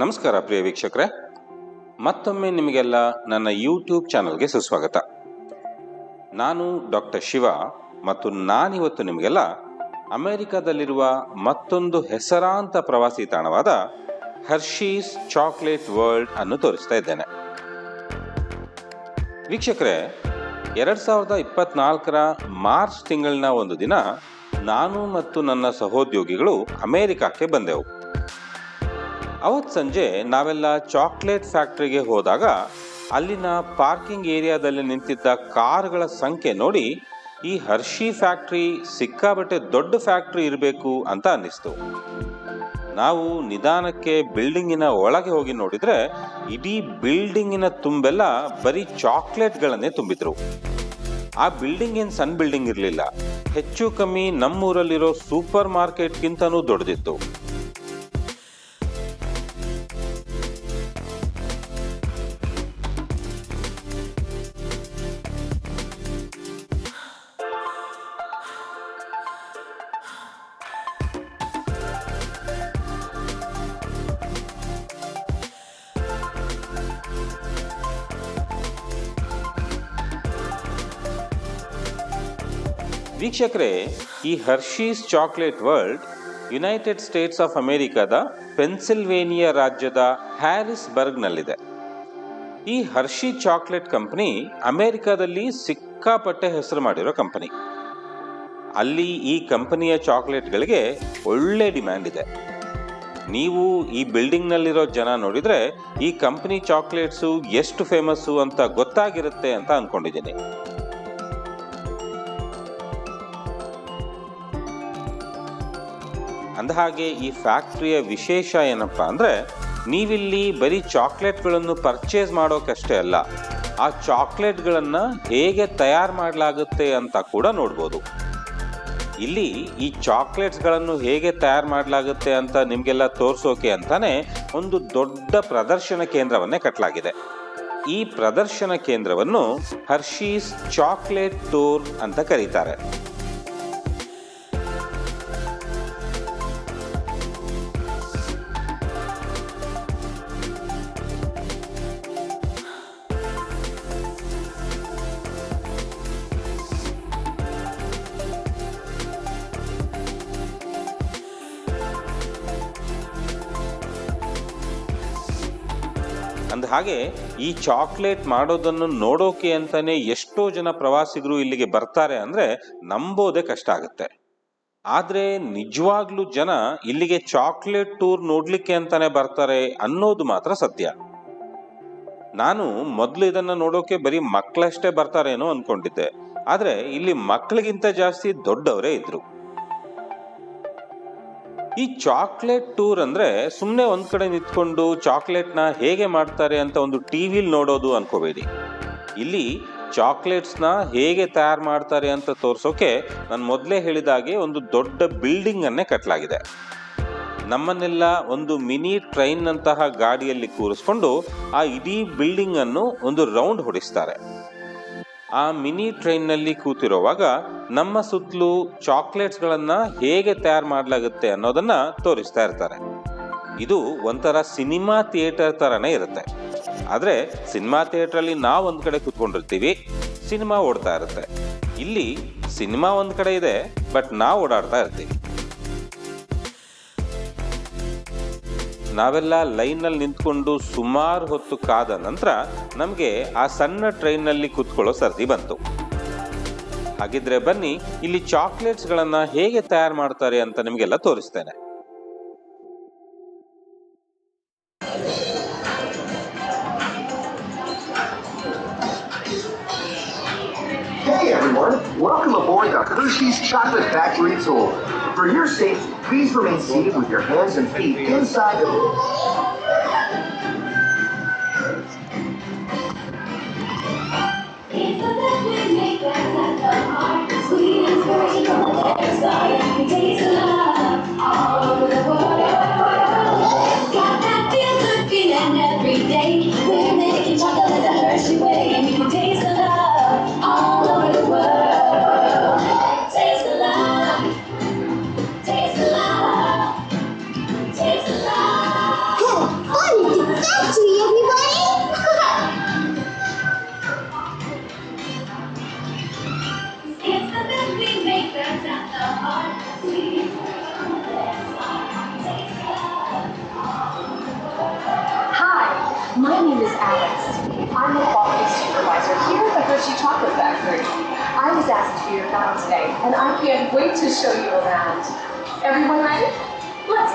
ನಮಸ್ಕಾರ ಪ್ರಿಯ ವೀಕ್ಷಕರೇ. ಮತ್ತೊಮ್ಮೆ ನಿಮಗೆಲ್ಲ ನನ್ನ ಯೂಟ್ಯೂಬ್ ಚಾನಲ್ಗೆ ಸುಸ್ವಾಗತ. ನಾನು ಡಾಕ್ಟರ್ ಶಿವ ಮತ್ತು ನಾನಿವತ್ತು ನಿಮಗೆಲ್ಲ ಅಮೆರಿಕದಲ್ಲಿರುವ ಮತ್ತೊಂದು ಹೆಸರಾಂತ ಪ್ರವಾಸಿ ತಾಣವಾದ ಹರ್ಷೀಸ್ ಚಾಕ್ಲೇಟ್ ವರ್ಲ್ಡ್ ಅನ್ನು ತೋರಿಸ್ತಾ ಇದ್ದೇನೆ. ವೀಕ್ಷಕರೇ, ಎರಡು ಸಾವಿರದ ಇಪ್ಪತ್ನಾಲ್ಕರ ಮಾರ್ಚ್ ತಿಂಗಳಿನ ಒಂದು ದಿನ ನಾನು ಮತ್ತು ನನ್ನ ಸಹೋದ್ಯೋಗಿಗಳು ಅಮೆರಿಕಕ್ಕೆ ಬಂದೆವು. ಅವತ್ತು ಸಂಜೆ ನಾವೆಲ್ಲ ಚಾಕ್ಲೇಟ್ ಫ್ಯಾಕ್ಟ್ರಿಗೆ ಹೋದಾಗ ಅಲ್ಲಿನ ಪಾರ್ಕಿಂಗ್ ಏರಿಯಾದಲ್ಲಿ ನಿಂತಿದ್ದ ಕಾರ್ಗಳ ಸಂಖ್ಯೆ ನೋಡಿ ಈ ಹರ್ಷಿ ಫ್ಯಾಕ್ಟ್ರಿ ಸಿಕ್ಕಾಬಟ್ಟೆ ದೊಡ್ಡ ಫ್ಯಾಕ್ಟ್ರಿ ಇರಬೇಕು ಅಂತ ಅನ್ನಿಸ್ತು. ನಾವು ನಿಧಾನಕ್ಕೆ ಬಿಲ್ಡಿಂಗಿನ ಒಳಗೆ ಹೋಗಿ ನೋಡಿದರೆ ಇಡೀ ಬಿಲ್ಡಿಂಗಿನ ತುಂಬೆಲ್ಲ ಬರೀ ಚಾಕ್ಲೇಟ್ಗಳನ್ನೇ ತುಂಬಿದ್ರು. ಆ ಬಿಲ್ಡಿಂಗ್ ಏನು ಸಣ್ಣ ಬಿಲ್ಡಿಂಗ್ ಇರಲಿಲ್ಲ. ಹೆಚ್ಚು ಕಮ್ಮಿ ನಮ್ಮೂರಲ್ಲಿರೋ ಸೂಪರ್ ಮಾರ್ಕೆಟ್ಗಿಂತನೂ ದೊಡ್ಡದಿತ್ತು. ವೀಕ್ಷಕರೇ, ಈ Hershey's chocolate world United States of ಅಮೆರಿಕದ ಪೆನ್ಸಿಲ್ವೇನಿಯಾ ರಾಜ್ಯದ ಹ್ಯಾರಿಸ್ಬರ್ಗ್ನಲ್ಲಿದೆ. ಈ ಹರ್ಷಿ ಚಾಕ್ಲೇಟ್ ಕಂಪನಿ ಅಮೆರಿಕದಲ್ಲಿ ಸಿಕ್ಕಾಪಟ್ಟೆ ಹೆಸರು ಮಾಡಿರೋ ಕಂಪನಿ ಅಲ್ಲಿ ಈ ಕಂಪನಿಯ ಚಾಕ್ಲೇಟ್ಗಳಿಗೆ ಒಳ್ಳೆ ಡಿಮ್ಯಾಂಡ್ ಇದೆ. ನೀವು ಈ ಬಿಲ್ಡಿಂಗ್ನಲ್ಲಿರೋ ಜನ ನೋಡಿದ್ರೆ, ಈ ಕಂಪನಿ ಚಾಕ್ಲೇಟ್ಸು ಎಷ್ಟು ಫೇಮಸ್ಸು ಅಂತ ಗೊತ್ತಾಗಿರುತ್ತೆ ಅಂತ ಅನ್ಕೊಂಡಿದ್ದೀನಿ. ಅಂದಹಾಗೆ ಈ ಫ್ಯಾಕ್ಟ್ರಿಯ ವಿಶೇಷ ಏನಪ್ಪ ಅಂದರೆ ನೀವಿಲ್ಲಿ ಬರೀ ಚಾಕ್ಲೇಟ್ಗಳನ್ನು ಪರ್ಚೇಸ್ ಮಾಡೋಕ್ಕಷ್ಟೇ ಅಲ್ಲ, ಆ ಚಾಕ್ಲೇಟ್ಗಳನ್ನು ಹೇಗೆ ತಯಾರು ಮಾಡಲಾಗುತ್ತೆ ಅಂತ ಕೂಡ ನೋಡ್ಬೋದು. ಇಲ್ಲಿ ಈ ಚಾಕ್ಲೇಟ್ಸ್ಗಳನ್ನು ಹೇಗೆ ತಯಾರು ಮಾಡಲಾಗುತ್ತೆ ಅಂತ ನಿಮಗೆಲ್ಲ ತೋರಿಸೋಕೆ ಅಂತಾನೆ ಒಂದು ದೊಡ್ಡ ಪ್ರದರ್ಶನ ಕೇಂದ್ರವನ್ನೇ ಕಟ್ಟಲಾಗಿದೆ ಈ ಪ್ರದರ್ಶನ ಕೇಂದ್ರವನ್ನು ಹರ್ಷೀಸ್ ಚಾಕ್ಲೇಟ್ ಟೂರ್ ಅಂತ ಕರೀತಾರೆ. ಅಂದ ಹಾಗೆ ಈ ಚಾಕ್ಲೇಟ್ ಮಾಡೋದನ್ನು ನೋಡೋಕೆ ಅಂತಾನೆ ಎಷ್ಟೋ ಜನ ಪ್ರವಾಸಿಗರು ಇಲ್ಲಿಗೆ ಬರ್ತಾರೆ ಅಂದ್ರೆ ನಂಬೋದೇ ಕಷ್ಟ ಆಗುತ್ತೆ. ಆದ್ರೆ ನಿಜವಾಗ್ಲೂ ಜನ ಇಲ್ಲಿಗೆ ಚಾಕ್ಲೇಟ್ ಟೂರ್ ನೋಡ್ಲಿಕ್ಕೆ ಅಂತಾನೆ ಬರ್ತಾರೆ ಅನ್ನೋದು ಮಾತ್ರ ಸತ್ಯ. ನಾನು ಮೊದಲು ಇದನ್ನ ನೋಡೋಕೆ ಬರೀ ಮಕ್ಕಳಷ್ಟೇ ಬರ್ತಾರೇನೋ ಅನ್ಕೊಂಡಿದ್ದೆ. ಆದ್ರೆ ಇಲ್ಲಿ ಮಕ್ಕಳಿಗಿಂತ ಜಾಸ್ತಿ ದೊಡ್ಡವರೇ ಇದ್ರು. ಈ ಚಾಕ್ಲೇಟ್ ಟೂರ್ ಅಂದ್ರೆ ಸುಮ್ಮನೆ ಒಂದ್ ಕಡೆ ನಿಂತ್ಕೊಂಡು ಚಾಕ್ಲೇಟ್ನ ಹೇಗೆ ಮಾಡ್ತಾರೆ ಅಂತ ಒಂದು ಟಿವಿಲಿ ನೋಡೋದು ಅನ್ಕೋಬೇಡಿ. ಇಲ್ಲಿ ಚಾಕ್ಲೇಟ್ಸ್ನ ಹೇಗೆ ತಯಾರು ಮಾಡ್ತಾರೆ ಅಂತ ತೋರಿಸೋಕೆ ನಾನು ಮೊದಲೇ ಹೇಳಿದಾಗೆ ಒಂದು ದೊಡ್ಡ ಬಿಲ್ಡಿಂಗ್ ಅನ್ನೇ ಕಟ್ಟಲಾಗಿದೆ ನಮ್ಮನ್ನೆಲ್ಲ ಒಂದು ಮಿನಿ ಟ್ರೈನ್ ಅಂತಹ ಗಾಡಿಯಲ್ಲಿ ಕೂರಿಸ್ಕೊಂಡು ಆ ಇಡೀ ಬಿಲ್ಡಿಂಗ್ ಅನ್ನು ಒಂದು ರೌಂಡ್ ಹೊಡಿಸ್ತಾರೆ. ಆ ಮಿನಿ ಟ್ರೈನ್ನಲ್ಲಿ ಕೂತಿರುವಾಗ ನಮ್ಮ ಸುತ್ತಲೂ ಚಾಕ್ಲೇಟ್ಸ್ಗಳನ್ನು ಹೇಗೆ ತಯಾರು ಮಾಡಲಾಗುತ್ತೆ ಅನ್ನೋದನ್ನ ತೋರಿಸ್ತಾ ಇರ್ತಾರೆ. ಇದು ಒಂಥರ ಸಿನಿಮಾ ಥಿಯೇಟರ್ ತರನೇ ಇರುತ್ತೆ. ಆದ್ರೆ ಸಿನಿಮಾ ಥಿಯೇಟ್ರಲ್ಲಿ ನಾವು ಒಂದು ಕಡೆ ಕೂತ್ಕೊಂಡಿರ್ತೀವಿ, ಸಿನಿಮಾ ಓಡ್ತಾ ಇರುತ್ತೆ. ಇಲ್ಲಿ ಸಿನಿಮಾ ಒಂದು ಕಡೆ ಇದೆ, ಬಟ್ ನಾವು ಓಡಾಡ್ತಾ ಇರ್ತೀವಿ. ನಾವೆಲ್ಲ ಲೈನಲ್ಲಿ ನಿಂತ್ಕೊಂಡು ಸುಮಾರು ಹೊತ್ತು ಕಾದ ನಂತರ ನಮಗೆ ಆ ಸಣ್ಣ ಟ್ರೈನ್ನಲ್ಲಿ ಕೂತ್ಕೊಳ್ಳೋ ಸರ್ದಿ ಬಂತು ಹಾಗಿದ್ರೆ ಬನ್ನಿ ಇಲ್ಲಿ ಚಾಕ್ಲೇಟ್ಸ್ಗಳನ್ನು ಹೇಗೆ ತಯಾರು ಮಾಡ್ತಾರೆ ಅಂತ ನಿಮಗೆಲ್ಲ ತೋರಿಸ್ತೇನೆ Hey everyone, welcome aboard the Hershey's Chocolate Factory Tour. For your safety, please remain seated with your hands and feet inside the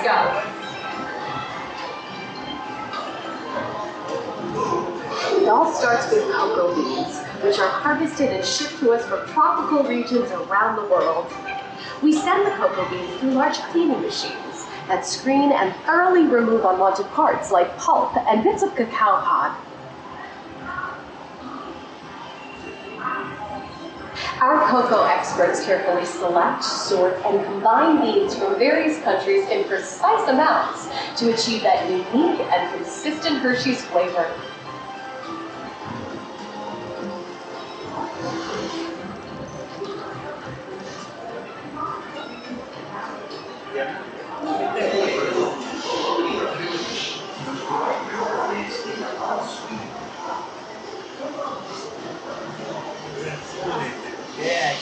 go. It all starts with cocoa beans, which are harvested and shipped to us from tropical regions around the world. We send the cocoa beans through large cleaning machines that screen and thoroughly remove unwanted parts like pulp and bits of cacao pod. Our cocoa experts carefully select, sort, and combine beans from various countries in precise amounts to achieve that unique and consistent Hershey's flavor. Hey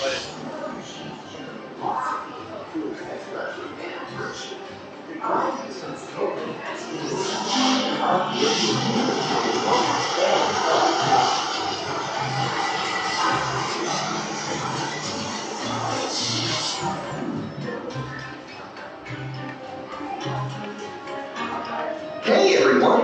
everyone,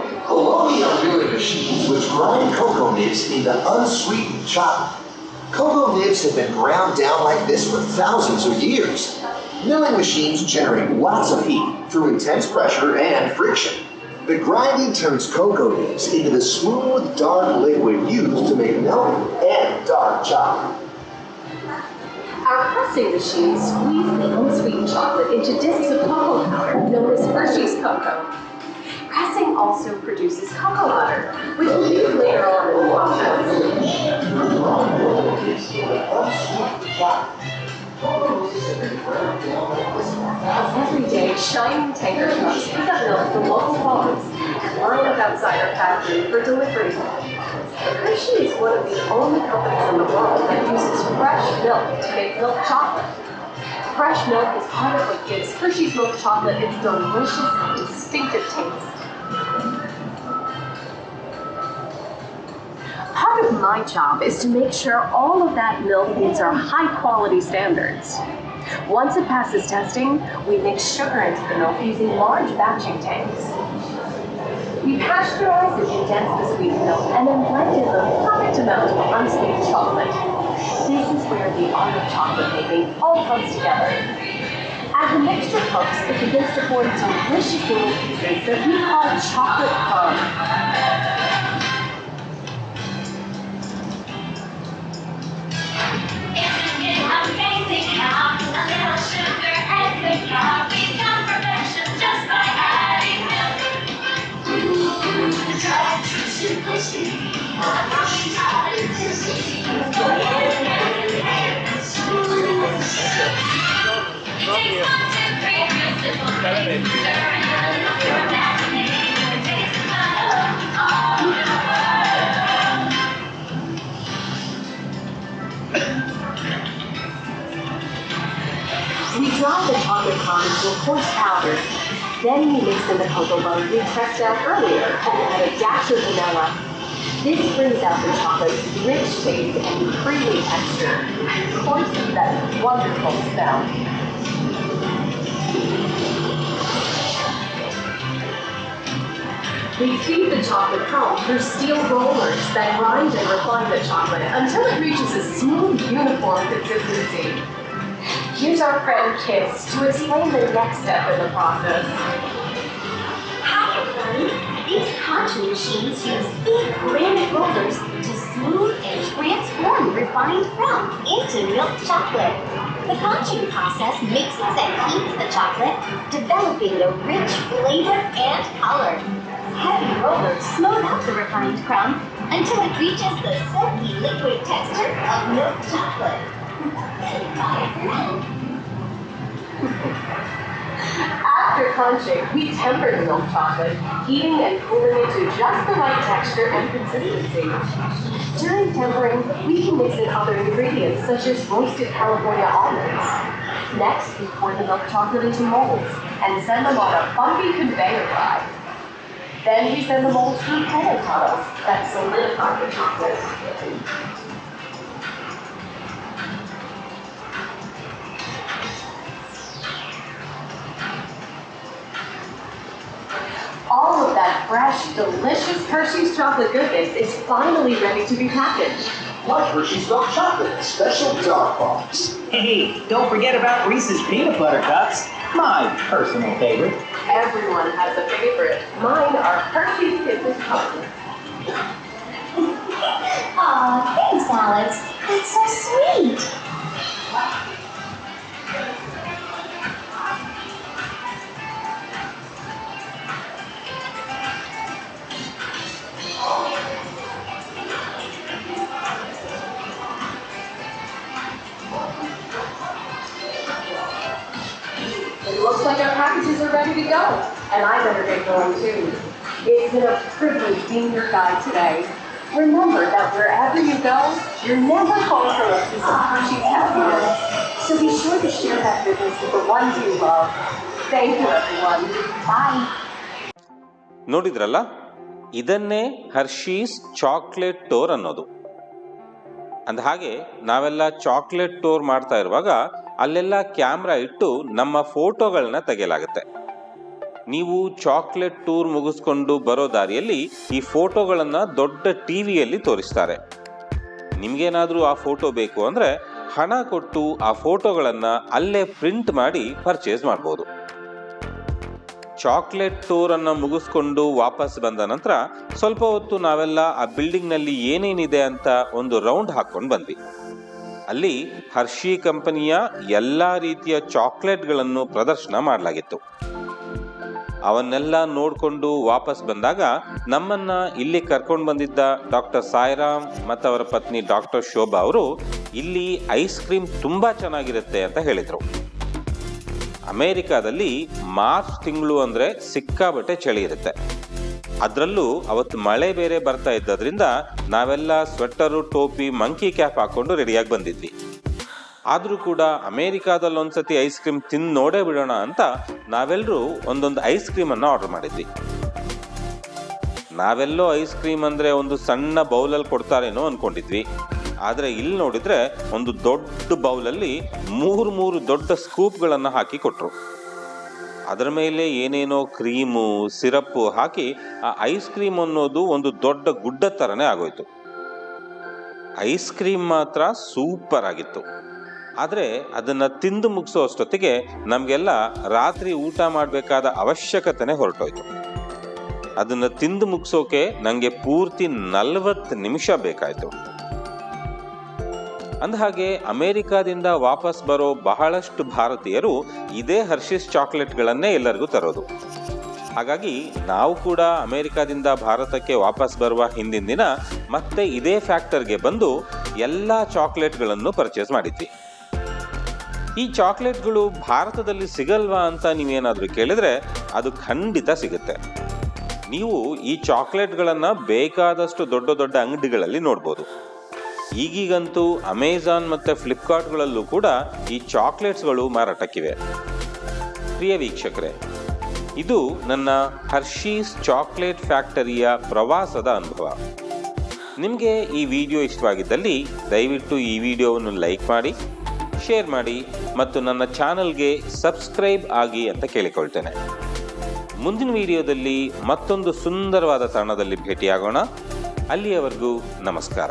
me are milling machines which grind cocoa nibs into unsweetened chocolate. Cocoa nibs have been ground down like this for thousands of years. Milling machines generate lots of heat through intense pressure and friction. The grinding turns cocoa nibs into the smooth, dark liquid used to make milk and dark chocolate. Our pressing machines squeeze the unsweetened chocolate into discs of cocoa powder known as Hershey's cocoa. Pressing also produces cocoa butter, which we use later on in the process. Every day, shining tanker trucks pick up milk from local farms and line up outside our factory for delivery. Hershey is one of the only companies in the world that uses fresh milk to make milk chocolate. Fresh milk is part of what gives Hershey's milk chocolate its delicious and distinctive taste. Part of my job is to make sure all of that milk meets our high quality standards. Once it passes testing, we mix sugar into the milk using large batching tanks. We pasteurize and condense the sweetened milk and then blend in the perfect amount of unsweetened chocolate. This is where the art of chocolate making all comes together. As the mixture cups if it gets to form some delicious little that we call chocolate pub. We dry the chocolate crumb into a coarse powder. Then we mix in the cocoa butter we pressed out earlier and add a dash of vanilla. This brings out the chocolate's rich taste and creamy texture. Of course, that wonderful smell. We feed the chocolate crumb through steel rollers that grind and refine the chocolate until it reaches a smooth, uniform consistency. Here's our friend Kiss to explain the next step in the process. Hi! These concha machines use big granite rollers to smooth and transform refined crumb into milk chocolate. The conching process mixes and heats the chocolate, developing a rich flavor and color. Heavy rollers smooth out the refined crumb until it reaches the silky liquid texture of milk chocolate. After conching, we temper the milk chocolate, heating and cooling it to just the right texture and consistency. During tempering, we can mix in other ingredients such as roasted California almonds. Next, we pour the milk chocolate into molds and send them on a bumpy conveyor ride. Then we send the mold to color bottles that solidify the chocolate. All of that fresh, delicious Hershey's chocolate goodness is finally ready to be packaged. Like Hershey's Milk Chocolate, special dark box. Hey, don't forget about Reese's peanut butter cups, my personal favorite. Everyone has a favorite. Mine are Hershey's Kisses chocolate. Aw, thanks, Alex. That's so sweet. Being your guide today. Remember that wherever you go, you're never far from a piece of crunchy happiness. So be sure to share that goodness with the ones you love. Thank you, everyone. Bye. ನೋಡಿದ್ರಲ್ಲ ಇದನ್ನೇ Hershey's chocolate tour ಅನ್ನೋದು ಅಂದ ಹಾಗೆ ನಾವೆಲ್ಲ chocolate tour ಮಾಡ್ತಾ ಇರುವಾಗ ಅಲ್ಲೆಲ್ಲ camera ಇಟ್ಟು ನಮ್ಮ ಫೋಟೋಗಳನ್ನ ತೆಗೆಯಲಾಗುತ್ತೆ ನೀವು ಚಾಕ್ಲೇಟ್ ಟೂರ್ ಮುಗಿಸ್ಕೊಂಡು ಬರೋ ದಾರಿಯಲ್ಲಿ ಈ ಫೋಟೋಗಳನ್ನ ದೊಡ್ಡ ಟಿವಿಯಲ್ಲಿ ತೋರಿಸ್ತಾರೆ. ನಿಮ್ಗೇನಾದ್ರೂ ಆ ಫೋಟೋ ಬೇಕು ಅಂದ್ರೆ ಹಣ ಕೊಟ್ಟು ಆ ಫೋಟೋಗಳನ್ನ ಅಲ್ಲೇ ಪ್ರಿಂಟ್ ಮಾಡಿ ಪರ್ಚೇಸ್ ಮಾಡ್ಬೋದು. ಚಾಕ್ಲೇಟ್ ಟೂರ್ ಅನ್ನ ಮುಗಿಸ್ಕೊಂಡು ವಾಪಸ್ ಬಂದ ನಂತರ ಸ್ವಲ್ಪ ಹೊತ್ತು ನಾವೆಲ್ಲ ಆ ಬಿಲ್ಡಿಂಗ್ನಲ್ಲಿ ಏನೇನಿದೆ ಅಂತ ಒಂದು ರೌಂಡ್ ಹಾಕೊಂಡು ಬಂದ್ವಿ. ಅಲ್ಲಿ ಹರ್ಷಿ ಕಂಪನಿಯ ಎಲ್ಲಾ ರೀತಿಯ ಚಾಕ್ಲೇಟ್ಗಳನ್ನು ಪ್ರದರ್ಶನ ಮಾಡಲಾಗಿತ್ತು. ಅವನ್ನೆಲ್ಲ ನೋಡಿಕೊಂಡು ವಾಪಸ್ ಬಂದಾಗ ನಮ್ಮನ್ನ ಇಲ್ಲಿ ಕರ್ಕೊಂಡು ಬಂದಿದ್ದ ಡಾಕ್ಟರ್ ಸಾಯಿರಾಮ್ ಮತ್ತು ಅವರ ಪತ್ನಿ ಡಾಕ್ಟರ್ ಶೋಭಾ ಅವರು, ಇಲ್ಲಿ ಐಸ್ ಕ್ರೀಮ್ ತುಂಬ ಚೆನ್ನಾಗಿರುತ್ತೆ ಅಂತ ಹೇಳಿದರು. ಅಮೇರಿಕಾದಲ್ಲಿ ಮಾರ್ಚ್ ತಿಂಗಳು ಅಂದರೆ ಸಿಕ್ಕಾಬಟ್ಟೆ ಚಳಿ ಇರುತ್ತೆ. ಅದರಲ್ಲೂ ಅವತ್ತು ಮಳೆ ಬೇರೆ ಬರ್ತಾ ಇದ್ದದ್ರಿಂದ ನಾವೆಲ್ಲ ಸ್ವೆಟರು ಟೋಪಿ, ಮಂಕಿ ಕ್ಯಾಪ್ ಹಾಕ್ಕೊಂಡು ರೆಡಿಯಾಗಿ ಬಂದಿದ್ವಿ. ಆದರೂ ಕೂಡ ಅಮೇರಿಕಾದಲ್ಲಿ ಒಂದ್ಸತಿ ಐಸ್ ಕ್ರೀಮ್ ತಿಂದು ನೋಡೇ ಬಿಡೋಣ ಅಂತ ನಾವೆಲ್ಲರೂ ಒಂದೊಂದು ಐಸ್ ಕ್ರೀಮ್ ಅನ್ನು ಆರ್ಡರ್ ಮಾಡಿದ್ವಿ. ನಾವೆಲ್ಲೋ ಐಸ್ ಕ್ರೀಮ್ ಅಂದ್ರೆ ಒಂದು ಸಣ್ಣ ಬೌಲಲ್ಲಿ ಕೊಡ್ತಾರೇನೋ ಅನ್ಕೊಂಡಿದ್ವಿ. ಆದರೆ ಇಲ್ಲಿ ನೋಡಿದ್ರೆ ಒಂದು ದೊಡ್ಡ ಬೌಲಲ್ಲಿ ಮೂರು ಮೂರು ದೊಡ್ಡ ಸ್ಕೂಪ್ಗಳನ್ನು ಹಾಕಿ ಕೊಟ್ಟರು ಅದರ ಮೇಲೆ ಏನೇನೋ ಕ್ರೀಮು, ಸಿರಪ್ಪು ಹಾಕಿ ಆ ಐಸ್ ಕ್ರೀಮ್ ಅನ್ನೋದು ಒಂದು ದೊಡ್ಡ ಗುಡ್ಡ ಥರನೇ ಆಗೋಯ್ತು. ಐಸ್ ಕ್ರೀಮ್ ಮಾತ್ರ ಸೂಪರ್ ಆಗಿತ್ತು. ಆದರೆ ಅದನ್ನು ತಿಂದು ಮುಗಿಸೋ ಅಷ್ಟೊತ್ತಿಗೆ ನಮಗೆಲ್ಲ ರಾತ್ರಿ ಊಟ ಮಾಡಬೇಕಾದ ಅವಶ್ಯಕತೆನೇ ಹೊರಟೋಯ್ತು. ಅದನ್ನು ತಿಂದು ಮುಗಿಸೋಕೆ ನನಗೆ ಪೂರ್ತಿ ನಲವತ್ತು ನಿಮಿಷ ಬೇಕಾಯಿತು. ಅಂದಹಾಗೆ ಅಮೇರಿಕಾದಿಂದ ವಾಪಸ್ ಬರೋ ಬಹಳಷ್ಟು ಭಾರತೀಯರು ಇದೇ ಹರ್ಷಿಸ್ ಚಾಕ್ಲೇಟ್ಗಳನ್ನೇ ಎಲ್ಲರಿಗೂ ತರೋದು. ಹಾಗಾಗಿ ನಾವು ಕೂಡ ಅಮೇರಿಕಾದಿಂದ ಭಾರತಕ್ಕೆ ವಾಪಸ್ ಬರುವ ಹಿಂದಿನ ದಿನ ಮತ್ತೆ ಇದೇ ಫ್ಯಾಕ್ಟರ್ಗೆ ಬಂದು ಎಲ್ಲ ಚಾಕ್ಲೇಟ್ಗಳನ್ನು ಪರ್ಚೇಸ್ ಮಾಡಿದ್ವಿ. ಈ ಚಾಕ್ಲೇಟ್ಗಳು ಭಾರತದಲ್ಲಿ ಸಿಗಲ್ವಾ ಅಂತ ನೀವೇನಾದರೂ ಕೇಳಿದರೆ ಅದು ಖಂಡಿತ ಸಿಗುತ್ತೆ. ನೀವು ಈ ಚಾಕ್ಲೇಟ್ಗಳನ್ನು ಬೇಕಾದಷ್ಟು ದೊಡ್ಡ ದೊಡ್ಡ ಅಂಗಡಿಗಳಲ್ಲಿ ನೋಡ್ಬೋದು. ಈಗೀಗಂತೂ ಅಮೆಜಾನ್ ಮತ್ತು ಫ್ಲಿಪ್ಕಾರ್ಟ್ಗಳಲ್ಲೂ ಕೂಡ ಈ ಚಾಕ್ಲೇಟ್ಸ್ಗಳು ಮಾರಾಟಕ್ಕಿವೆ. ಪ್ರಿಯ ವೀಕ್ಷಕರೇ, ಇದು ನನ್ನ ಹರ್ಷೀಸ್ ಚಾಕ್ಲೇಟ್ ಫ್ಯಾಕ್ಟರಿಯ ಪ್ರವಾಸದ ಅನುಭವ. ನಿಮಗೆ ಈ ವಿಡಿಯೋ ಇಷ್ಟವಾಗಿದ್ದಲ್ಲಿ ದಯವಿಟ್ಟು ಈ ವಿಡಿಯೋವನ್ನು ಲೈಕ್ ಮಾಡಿ ಶೇರ್ ಮಾಡಿ ಮತ್ತು ನನ್ನ ಚಾನಲ್ಗೆ ಸಬ್ಸ್ಕ್ರೈಬ್ ಆಗಿ ಅಂತ ಕೇಳಿಕೊಳ್ತೇನೆ. ಮುಂದಿನ ವಿಡಿಯೋದಲ್ಲಿ ಮತ್ತೊಂದು ಸುಂದರವಾದ ತಾಣದಲ್ಲಿ ಭೇಟಿಯಾಗೋಣ. ಅಲ್ಲಿಯವರೆಗೂ ನಮಸ್ಕಾರ.